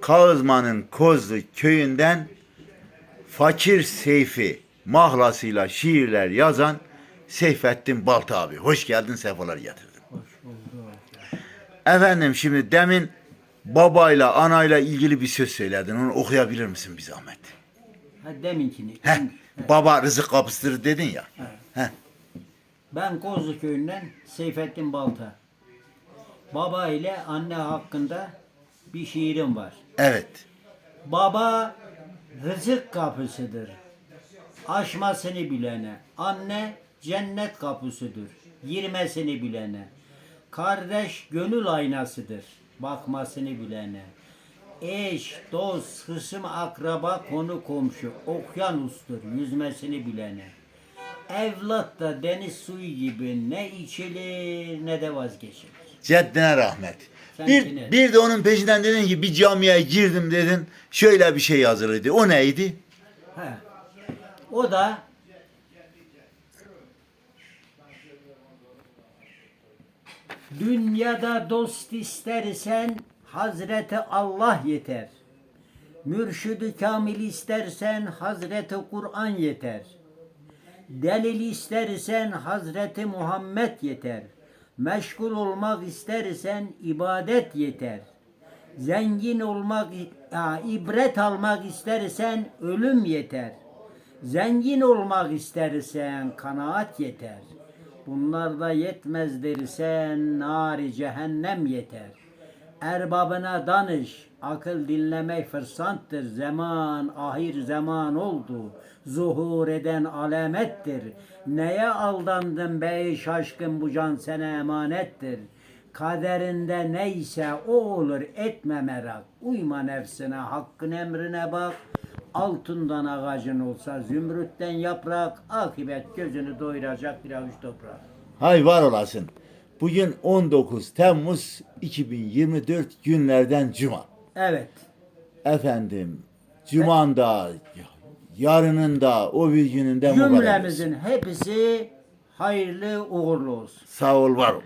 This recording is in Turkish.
Kağızman'ın Kozlu köyünden Fakir Seyfi mahlasıyla şiirler yazan Seyfettin Balta abi. Hoş geldin, sefalar getirdin. Hoş bulduk. Efendim şimdi demin babayla anayla ilgili bir söz söyledin. Onu okuyabilir misin bir zahmet? Ha deminkini. Heh, baba rızık kapısıdır dedin ya. Evet. Heh, Ben Kozlu köyünden Seyfettin Balta. Baba ile anne hakkında bir şiirim var. evet. Baba rızık kapısıdır. Aşmasını bilene. Anne cennet kapısıdır. Girmesini bilene. Kardeş gönül aynasıdır. Bakmasını bilene. Eş, dost, hısım, akraba, konu komşu, okyanustur yüzmesini bilene. Evlat da deniz suyu gibi ne içilir ne de vazgeçilir. Ceddine rahmet. Sen Bir, yine- bir de onun peşinden dedin ki bir camiye girdim dedin. Şöyle bir şey yazılıydı. O neydi? He. O da Dünyada dost istersen Hazreti Allah yeter. Mürşidi kamil istersen Hazreti Kur'an yeter. Delil istersen Hazreti Muhammed yeter. Meşgul olmak istersen ibadet yeter. Zengin olmak, ha, ibret almak istersen ölüm yeter. Zengin olmak istersen kanaat yeter. Bunlar da yetmez dersen nari cehennem yeter. Erbabına danış, akıl dinlemek fırsattır. Zaman ahir zaman oldu. Zuhur eden alamettir. Neye aldandın bey şaşkın bu can sana emanettir. Kaderinde neyse o olur etme merak. Uyma nefsine hakkın emrine bak. Altından ağacın olsa zümrütten yaprak. Akibet gözünü doyuracak bir avuç toprak. Hay var olasın. Bugün 19 Temmuz 2024 günlerden Cuma. Evet. Efendim, Cuma'nda, yarının da, o bir gününde mübarek olsun. Cümlemizin hepsi hayırlı uğurlu olsun. Sağ ol, var ol.